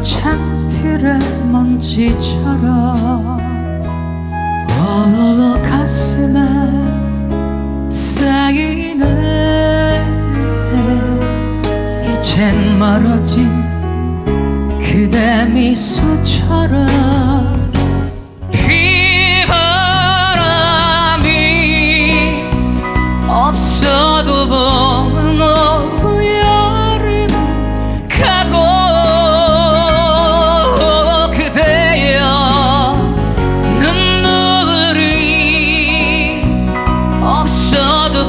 창틀의 먼지처럼 어 가슴에 쌓이네. 이젠 멀어진 그대 미소처럼 до